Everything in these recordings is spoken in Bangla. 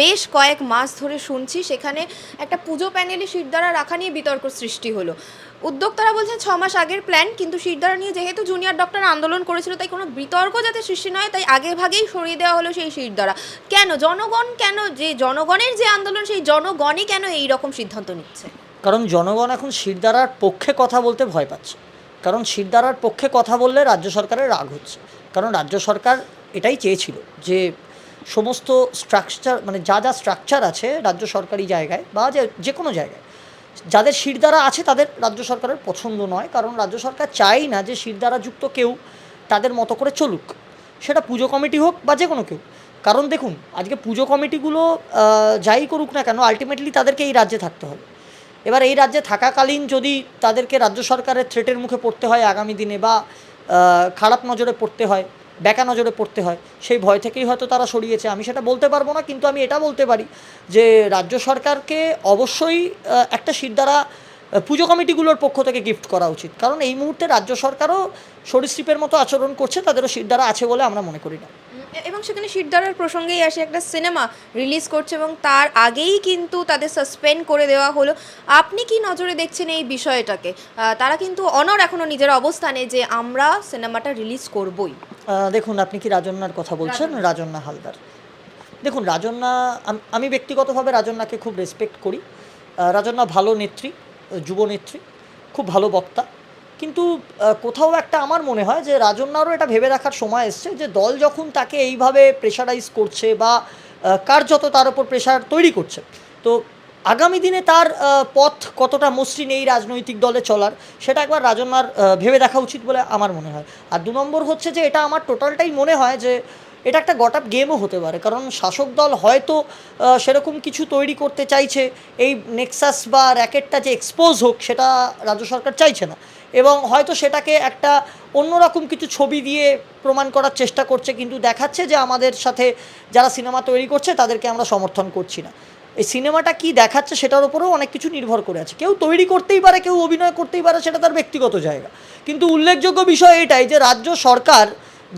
বেশ কয়েক মাস ধরে শুনছি সেখানে একটা পুজো প্যানেলে শিরদাঁড়া রাখা নিয়ে বিতর্ক সৃষ্টি হলো। উদ্যোক্তারা বলছেন ছ মাস আগের প্ল্যান কিন্তু শিরদাঁড়া নিয়ে যেহেতু জুনিয়র ডক্টর আন্দোলন করেছিল, তাই কোনো বিতর্ক যাতে সৃষ্টি নয়, তাই আগে ভাগেই সরিয়ে দেওয়া হলো সেই শিরদাঁড়া। কেন, জনগণ কেন, যে জনগণের যে আন্দোলন, সেই জনগণই কেন এই রকম সিদ্ধান্ত নিচ্ছে? কারণ জনগণ এখন শিরদাঁড়ার পক্ষে কথা বলতে ভয় পাচ্ছে। কারণ শিরদাঁড়ার পক্ষে কথা বললে রাজ্য সরকারের রাগ হচ্ছে। কারণ রাজ্য সরকার এটাই চেয়েছিল যে সমস্ত স্ট্রাকচার মানে যা যা স্ট্রাকচার আছে রাজ্য সরকারি জায়গায় বা যে কোনো জায়গায়, যাদের শিরদারা আছে তাদের রাজ্য সরকারের পছন্দ নয়, কারণ রাজ্য সরকার চাই না যে শিরদাঁড়াযুক্ত কেউ তাদের মতো করে চলুক। সেটা পুজো কমিটি হোক বা যে কোনো কেউ। কারণ দেখুন, আজকে পুজো কমিটিগুলো যাই করুক না কেন আলটিমেটলি তাদেরকে এই রাজ্যে থাকতে হবে। এবার এই রাজ্যে থাকাকালীন যদি তাদেরকে রাজ্য সরকারের থ্রেটের মুখে পড়তে হয় আগামী দিনে বা খারাপ নজরে পড়তে হয় বেকা নজরে পড়তে হয়। সেই ভয় থেকেই হয়তো তারা সরিয়েছে। আমি সেটা বলতে পারব না, কিন্তু আমি এটা বলতে পারি যে রাজ্য সরকারকে অবশ্যই একটা শিরদাঁড়া দ্বারা পুজো কমিটিগুলোর পক্ষ থেকে গিফট করা উচিত। কারণ এই মুহূর্তে রাজ্য সরকারও সরীসৃপের মতো আচরণ করছে, তাদেরও শিরদাঁড়া আছে বলে আমরা মনে করি না। এবং সেখানে শিরদাঁড়ার প্রসঙ্গেই আসে একটা সিনেমা রিলিজ করছে এবং তার আগেই কিন্তু তাদের সাসপেন্ড করে দেওয়া হলো। আপনি কি নজরে দেখছেন এই বিষয়টাকে? তারা কিন্তু অনর এখনও নিজের অবস্থানে যে আমরা সিনেমাটা রিলিজ করবই। দেখুন আপনি কি রাজন্যার কথা বলছেন? রাজন্যা। হালদার। দেখুন রাজন্যা আমি ব্যক্তিগতভাবে রাজন্যাকে খুব রেসপেক্ট করি। আহ, রাজন্যা ভালো নেত্রী যুব নেত্রী খুব ভালো বক্তা। কিন্তু কোথাও একটা আমার মনে হয় যে রাজন্যারও এটা ভেবে দেখার সময় এসছে যে দল যখন তাকে এইভাবে প্রেশারাইজ করছে বা কার্যত তার উপর প্রেশার তৈরি করছে, তো আগামী দিনে তার পথ কতটা মসৃণ এই রাজনৈতিক দলে চলার, সেটা একবার রাজন্যার ভেবে দেখা উচিত বলে আমার মনে হয়। আর দু নম্বর হচ্ছে যে এটা আমার টোটালটাই মনে হয় যে এটা একটা গট গেমও হতে পারে, কারণ শাসক দল হয়তো সেরকম কিছু তৈরি করতে চাইছে, এই নেক্সাস বা র্যাকেটটা যে এক্সপোজ হোক, সেটা রাজ্য সরকার চাইছে না। এবং হয়তো সেটাকে একটা অন্যরকম কিছু ছবি দিয়ে প্রমাণ করার চেষ্টা করছে, কিন্তু দেখাচ্ছে যে আমাদের সাথে যারা সিনেমা তৈরি করছে তাদেরকে আমরা সমর্থন করছি না। এই সিনেমাটা কি দেখাচ্ছে সেটার উপরেও অনেক কিছু নির্ভর করে আছে। কেউ তৈরি করতেই পারে, কেউ অভিনয় করতেই পারে, সেটা তার ব্যক্তিগত জায়গা। কিন্তু উল্লেখযোগ্য বিষয় এটাই যে রাজ্য সরকার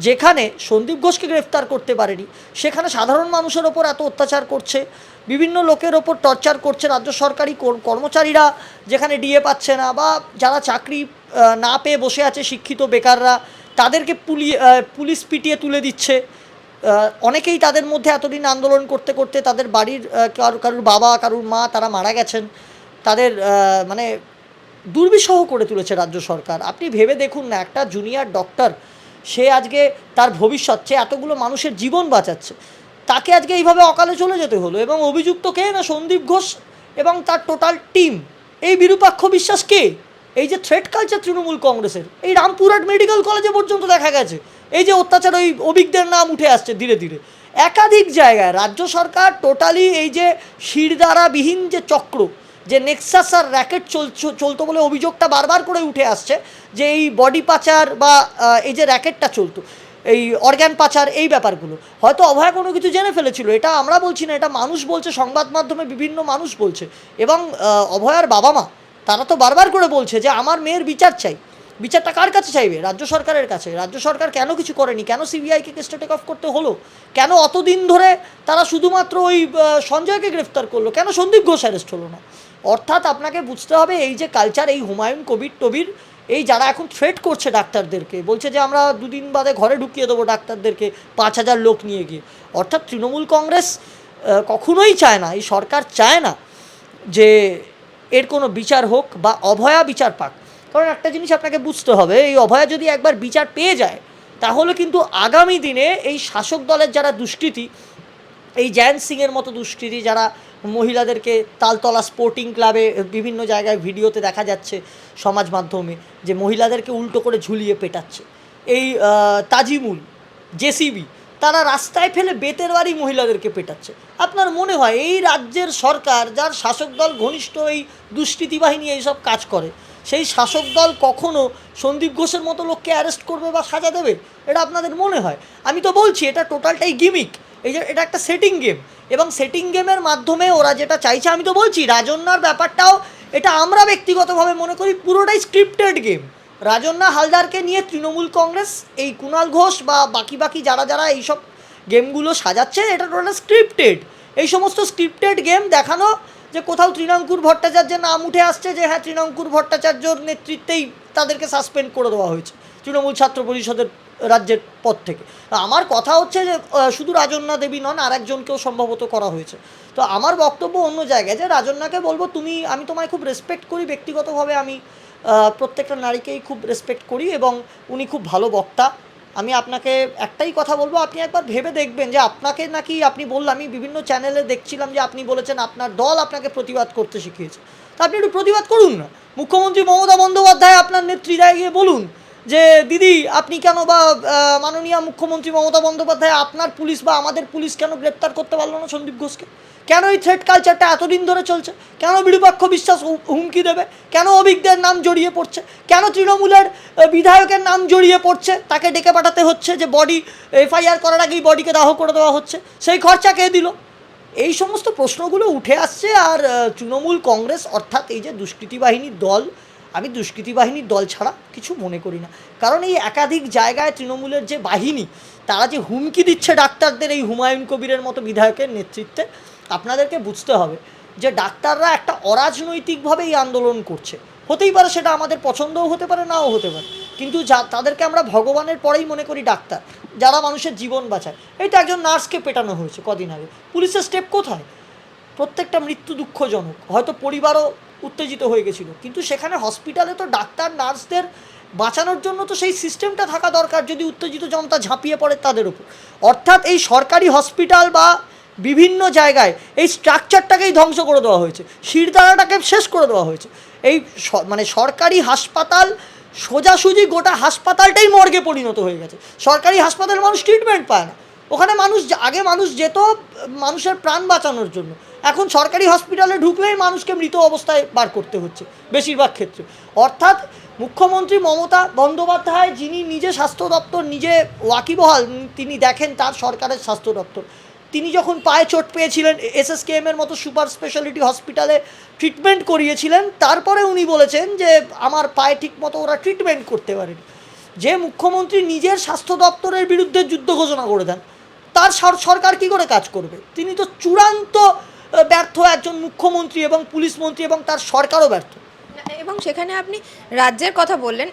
যেখানে সন্দীপ ঘোষকে গ্রেফতার করতে পারেনি, সেখানে সাধারণ মানুষের ওপর এত অত্যাচার করছে বিভিন্ন লোকের ওপর টর্চার করছে রাজ্য সরকারি কর- কর্মচারীরা, যেখানে ডিএ পাচ্ছে না বা যারা চাকরি না পেয়ে বসে আছে শিক্ষিত বেকাররা, তাদেরকে পুলি পুলিশ পিটিয়ে তুলে দিচ্ছে। অনেকেই তাদের মধ্যে এতদিন আন্দোলন করতে করতে তাদের বাড়ির কারু, কারুর বাবা, কারুর মা, তারা মারা গেছেন। তাদের মানে দুর্বিষহ করে তুলেছে রাজ্য সরকার। আপনি ভেবে দেখুন না, একটা জুনিয়র ডক্টর, সে আজকে তার ভবিষ্যৎ, সে এতগুলো মানুষের জীবন বাঁচাচ্ছে। তাকে আজকে এইভাবে অকালে চলে যেতে হলো এবং অভিযুক্ত কে না সন্দীপ ঘোষ এবং তার টোটাল টিম এই বিরূপাক্ষ বিশ্বাস কে? এই যে থ্রেড কালচার তৃণমূল কংগ্রেসের, এই রামপুরহাট মেডিকেল কলেজে পর্যন্ত দেখা গেছে। এই যে অত্যাচার, ওই অভিজ্ঞদের নাম উঠে আসছে ধীরে ধীরে। একাধিক জায়গায় রাজ্য সরকার টোটালি এই যে শিরদাঁড়াবিহীন যে চক্র, যে নেক্সাস আর র্যাকেট চল চলতো বলে অভিযোগটা বারবার করে উঠে আসছে যে এই বডি পাচার বা এই যে র্যাকেটটা চলতো। এই অর্গ্যান পাচার, এই ব্যাপারগুলো। হয়তো অভয়া কোনো কিছু জেনে ফেলেছিল। এটা আমরা বলছি না, এটা মানুষ বলছে, সংবাদ মাধ্যমে বিভিন্ন মানুষ বলছে। এবং অভয়ার বাবা মা তারা তো বারবার করে বলছে যে, আমার মেয়ের বিচার চাই। বিচারটা কার কাছে চাইবে? রাজ্য সরকারের কাছে। রাজ্য সরকার কেন কিছু করেনি? কেন সিবিআইকে কেসটা টেক অফ করতে হলো? কেন অতদিন ধরে তারা শুধুমাত্র ওই সঞ্জয়কে গ্রেফতার করল? কেন সন্দীপ ঘোষ অ্যারেস্ট হলো না? অর্থাৎ আপনাকে বুঝতে হবে, এই যে কালচার এই হুমায়ুন কবির টবির এই যারা এখন থ্রেট করছে ডাক্তারদেরকে, বলছে যে আমরা দুদিন বাদে ঘরে ঢুকিয়ে দেবো ডাক্তারদেরকে পাঁচ হাজার লোক নিয়ে গিয়ে। অর্থাৎ তৃণমূল কংগ্রেস কখনোই চায় না, এই সরকার চায় না যে এর কোনো বিচার হোক বা অভয়া বিচার পাক। কারণ একটা জিনিস আপনাকে বুঝতে হবে, এই অভয়া যদি একবার বিচার পেয়ে যায়, তাহলে কিন্তু আগামী দিনে এই শাসক দলের যারা দুষ্কৃতী এই জ্যান সিংয়ের মতো দুষ্কৃতী যারা মহিলাদেরকে তালতলা স্পোর্টিং ক্লাবে বিভিন্ন জায়গায় ভিডিওতে দেখা যাচ্ছে সমাজ মাধ্যমে, যে মহিলাদেরকে উল্টো করে ঝুলিয়ে পেটাচ্ছে। এই তাজিমুল, জেসিবি, তারা রাস্তায় ফেলে বেতের বাড়ি মহিলাদেরকে পেটাচ্ছে। আপনার মনে হয় এই রাজ্যের সরকার, যার শাসক দল ঘনিষ্ঠ এই দুষ্কৃতী বাহিনী এইসব কাজ করে, সেই শাসক দল কখনো সন্দীপ ঘোষের মতো লোককে অ্যারেস্ট করবে বা সাজা দেবে? এটা আপনাদের মনে হয়? আমি তো বলছি, এটা টোটালটাই গিমিক এই যে এটা একটা সেটিং গেম এবং সেটিং গেমের মাধ্যমে ওরা যেটা চাইছে, আমি তো বলছি রাজন্যার ব্যাপারটাও এটা আমরা ব্যক্তিগতভাবে মনে করি পুরোটাই স্ক্রিপ্টেড গেম রাজন্যা হালদারকে নিয়ে তৃণমূল কংগ্রেস, এই কুণাল ঘোষ বা বাকি বাকি যারা যারা এইসব গেমগুলো সাজাচ্ছে, এটা টোটাল স্ক্রিপ্টেড এই সমস্ত স্ক্রিপ্টেড গেম দেখানো যে কোথাও তৃণাঙ্কুর ভট্টাচার্যের নাম উঠে আসছে যে হ্যাঁ তৃণাঙ্কুর ভট্টাচার্যর নেতৃত্বেই তাদেরকে সাসপেন্ড করে দেওয়া হয়েছে। তৃণমূল ছাত্র পরিষদের রাজ্যের পদ থেকে। আমার কথা হচ্ছে যে শুধু রাজন্যা দেবী নন আর একজনকেও সম্ভবত করা হয়েছে। তো আমার বক্তব্য অন্য জায়গায় যে, রাজন্যাকে বলব, তুমি, আমি তোমায় খুব রেসপেক্ট করি, ব্যক্তিগতভাবে আমি প্রত্যেকটা নারীকেই খুব রেসপেক্ট করি এবং উনি খুব ভালো বক্তা। আমি আপনাকে একটাই কথা বলব, আপনি একবার ভেবে দেখবেন যে, আপনাকে নাকি আপনি বললাম, আমি বিভিন্ন চ্যানেলে দেখছিলাম যে, আপনি বলেছেন আপনার দল আপনাকে প্রতিবাদ করতে শিখিয়েছে। তা আপনি একটু প্রতিবাদ করুন না। মুখ্যমন্ত্রী মমতা বন্দ্যোপাধ্যায় আপনার নেত্রীরায় গিয়ে বলুন। যে, দিদি, আপনি কেন বা মাননীয় মুখ্যমন্ত্রী মমতা বন্দ্যোপাধ্যায়, আপনার পুলিশ বা আমাদের পুলিশ কেন গ্রেপ্তার করতে পারল না সন্দীপ ঘোষকে? কেন এই থ্রেড কালচারটা এতদিন ধরে চলছে? কেন বিরূপাক্ষ বিশ্বাস হুমকি দেবে? কেন অভিজ্ঞদের নাম জড়িয়ে পড়ছে? কেন তৃণমূলের বিধায়কের নাম জড়িয়ে পড়ছে? তাকে ডেকে পাঠাতে হচ্ছে যে বডি এফআইআর করার আগেই বডিকে দাহ করে দেওয়া হচ্ছে। সেই খরচা কে দিল? এই সমস্ত প্রশ্নগুলো উঠে আসছে আর তৃণমূল কংগ্রেস অর্থাৎ এই যে দুষ্কৃতী বাহিনীর দল আমি দুষ্কৃতী বাহিনীর দল ছাড়া কিছু মনে করি না। কারণ এই একাধিক জায়গায় তৃণমূলের যে বাহিনী, তারা যে হুমকি দিচ্ছে ডাক্তারদের এই হুমায়ুন কবিরের মতো বিধায়কের নেতৃত্বে, আপনাদেরকে বুঝতে হবে যে ডাক্তাররা একটা অরাজনৈতিকভাবে এই আন্দোলন করছে। হতেই পারে সেটা আমাদের পছন্দও হতে পারে, নাও হতে পারে। কিন্তু যা, তাদেরকে আমরা ভগবানের পরেই মনে করি ডাক্তার, যারা মানুষের জীবন বাঁচায়। এই তো একজন নার্সকে পেটানো হয়েছে কদিন আগে। পুলিশের স্টেপ কোথায়? প্রত্যেকটা মৃত্যু দুঃখজনক। হয়তো পরিবারও উত্তেজিত হয়ে গেছিল। কিন্তু সেখানে হসপিটালে তো ডাক্তার, নার্সদের বাঁচানোর জন্য তো সেই সিস্টেমটা থাকা দরকার, যদি উত্তেজিত জনতা ঝাঁপিয়ে পড়ে তাদের উপর। অর্থাৎ এই সরকারি হসপিটাল বা বিভিন্ন জায়গায় এই স্ট্রাকচারটাকেই ধ্বংস করে দেওয়া হয়েছে। শিরদাঁড়াটাকে শেষ করে দেওয়া হয়েছে। এই মানে সরকারি হাসপাতাল, সোজাসুজি গোটা হাসপাতালটাই মর্গে পরিণত হয়ে গেছে। সরকারি হাসপাতালে মানুষ ট্রিটমেন্ট পায় না। ওখানে মানুষ, আগে মানুষ যেত মানুষের প্রাণ বাঁচানোর জন্য। এখন সরকারি হসপিটালে ঢুকলেই মানুষকে মৃত অবস্থায় বার করতে হচ্ছে, বেশিরভাগ ক্ষেত্রে। অর্থাৎ মুখ্যমন্ত্রী মমতা বন্দ্যোপাধ্যায় যিনি নিজে স্বাস্থ্য দপ্তর, নিজে ওয়াকিবহাল, তিনি দেখেন তার সরকারের স্বাস্থ্য দপ্তর। তিনি যখন পায়ে চোট পেয়েছিলেন, এসএসকেএম এর মতো সুপার স্পেশালিটি হসপিটালে ট্রিটমেন্ট করিয়েছিলেন, তারপরে উনি বলেছেন যে আমার পায়ে ঠিক মতো ওরা ট্রিটমেন্ট করতে পারেনি। যে মুখ্যমন্ত্রী নিজের স্বাস্থ্য দপ্তরের বিরুদ্ধে যুদ্ধ ঘোষণা করে দেন, তার সরকার কি করে কাজ করবে? তিনি তো চূড়ান্ত ব্যর্থ একজন মুখ্যমন্ত্রী এবং পুলিশ মন্ত্রী এবং তার সরকারও ব্যর্থ। এবং সেখানে আপনি রাজ্যের কথা বললেন,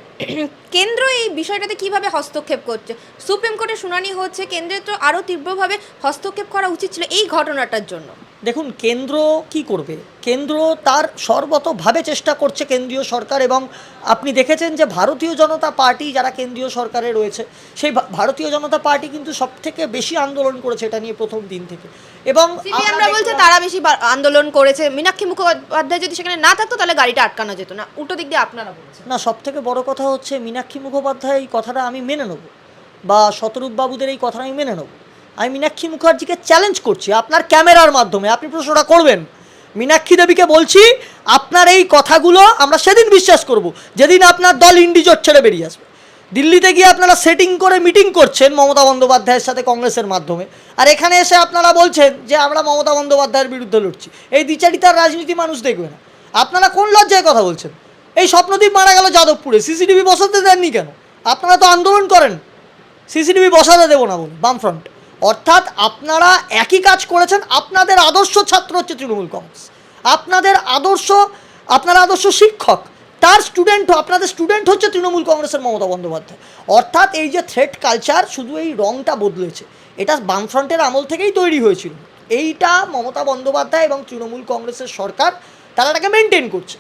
কেন্দ্র এই বিষয়টাতে কীভাবে হস্তক্ষেপ করছে? সুপ্রিম কোর্টের শুনানি হচ্ছে কেন্দ্রের তো আরও তীব্রভাবে হস্তক্ষেপ করা উচিত ছিল এই ঘটনাটার জন্য। দেখুন কেন্দ্র কি করবে? কেন্দ্র তার সর্বতভাবে চেষ্টা করছে কেন্দ্রীয় সরকার এবং আপনি দেখেছেন যে ভারতীয় জনতা পার্টি যারা কেন্দ্রীয় সরকারে রয়েছে সেই ভারতীয় জনতা পার্টি কিন্তু সব থেকে বেশি আন্দোলন করেছে এটা নিয়ে প্রথম দিন থেকে। এবং আমরা বলছে তারা বেশি আন্দোলন করেছে। মীনাক্ষী মুখোপাধ্যায় যদি সেখানে না থাকতো তাহলে গাড়িটা আটকানো যেত না। উল্টো দিক দিয়ে আপনারা বলছেন। না সব থেকে বড় কথা হচ্ছে মীনাক্ষী মুখোপাধ্যায় এই কথাটা আমি মেনে নেব বা শতরূপ বাবুদের এই কথাটা আমি মেনে নেব। আমি মীনাক্ষী মুখার্জিকে চ্যালেঞ্জ করছি আপনার ক্যামেরার মাধ্যমে। আপনি প্রশ্নটা করবেন। মীনাক্ষী দেবীকে বলছি, আপনার এই কথাগুলো আমরা সেদিন বিশ্বাস করব, যেদিন আপনার দল ইন্ডিজোট ছেড়ে বেরিয়ে আসবে। দিল্লিতে গিয়ে আপনারা সেটিং করে মিটিং করছেন মমতা বন্দ্যোপাধ্যায়ের সাথে কংগ্রেসের মাধ্যমে। আর এখানে এসে আপনারা বলছেন যে, আমরা মমতা বন্দ্যোপাধ্যায়ের বিরুদ্ধে লড়ছি। এই দ্বিচারিতার রাজনীতি মানুষ দেখবে না। আপনারা কোন লজ্জায় কথা বলছেন? এই স্বপ্নদ্বীপ মারা গেল যাদবপুরে। সিসিটিভি বসাতে দেননি কেন? আপনারা তো আন্দোলন করেন। সিসিটিভি বসাতে দেবো না বলে, বামফ্রন্ট। অর্থাৎ আপনারা একই কাজ করেছেন, আপনাদের আদর্শ ছাত্র হচ্ছে তৃণমূল কংগ্রেস। আপনাদের আদর্শ, আপনার আদর্শ শিক্ষক, তার স্টুডেন্ট আপনাদের স্টুডেন্ট হচ্ছে তৃণমূল কংগ্রেসের মমতা বন্দ্যোপাধ্যায়। অর্থাৎ এই যে থ্রেট কালচার শুধু এই রংটা বদলেছে, এটা বামফ্রন্টের আমল থেকেই তৈরি হয়েছিল। এইটা মমতা বন্দ্যোপাধ্যায় এবং তৃণমূল কংগ্রেসের সরকার, তারা এটাকে মেনটেন করছে।